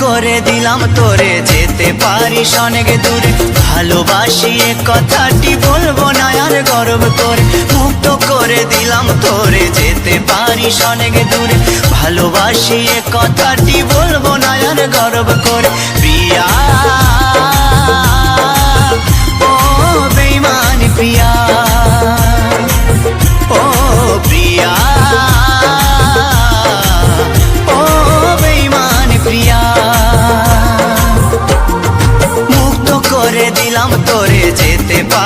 দিলাম তোরে, যেতে পারিস অনেক দূরে। ভালোবাসি এ কথাটি বলব না আর গর্ব করে। মুক্ত করে দিলাম তোরে, যেতে পারিস অনেক দূরে। ভালোবাসি এ কথাটি বলব না আর গর্ব করে। প্রিয়া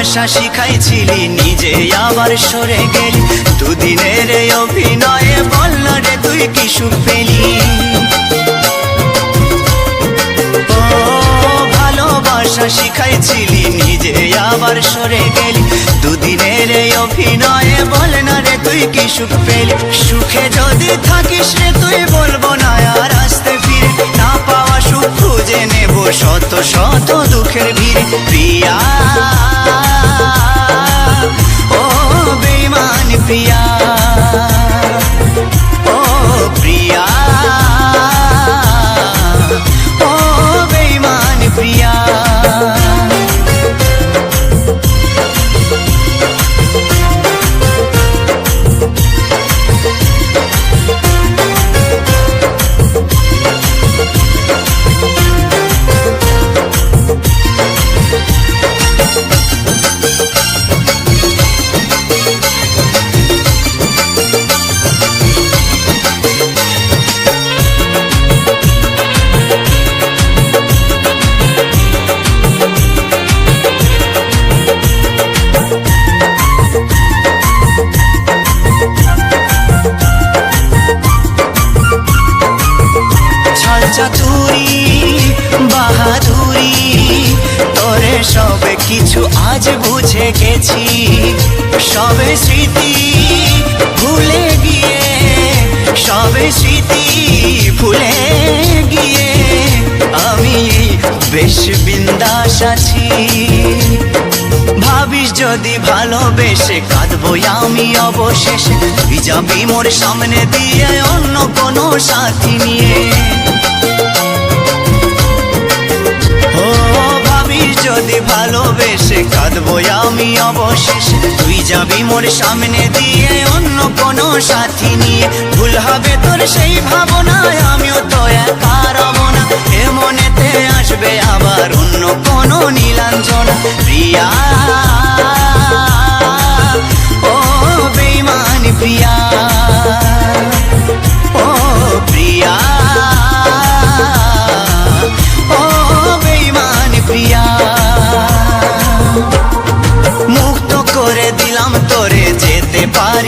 ভালোবাসা শিখাইছিলি, নিজে আবার সরে গেলি। দুদিনের অভিনয়ে বলল রে তুই কি পেলি? ভালোবাসা শিখাইছিলি, নিজে আবার সরে গেলি। দুদিনের অভিনয়ে বল না রে তুই কি সুখ পেলি? সুখে যদি থাকিস রে তুই বলব না, আর আসতে ফিরে না পাওয়া সুখ খুঁজে নেব শত শত দুঃখের ভিড়ে। প্রিয়া Sofia. চাতুরি বাহাদুরি, তোরে সবে কিছু আজ বুঝে গেছি। সবে স্মৃতি ভুলে গিয়ে, সবে স্মৃতি ভুলে গিয়ে আমি বেশ বিন্দাস আছি। ভাবিস যদি ভালোবেসে কাঁদবো আমি অবশেষে তুই যাবি মোর সামনে দিয়ে অন্য কোনো সাথী নিয়ে। যদি ভালোবেসে কাঁদবো আমি অবশেষে। তুই যাবি মোর সামনে দিয়ে অন্য কোনো সাথী নিয়ে। ভুল হবে তোর সেই ভাবনায় আমিও তো একা রব না। এ আসবে আবার অন্য কোনো নীলাঞ্জনা। প্রিয়া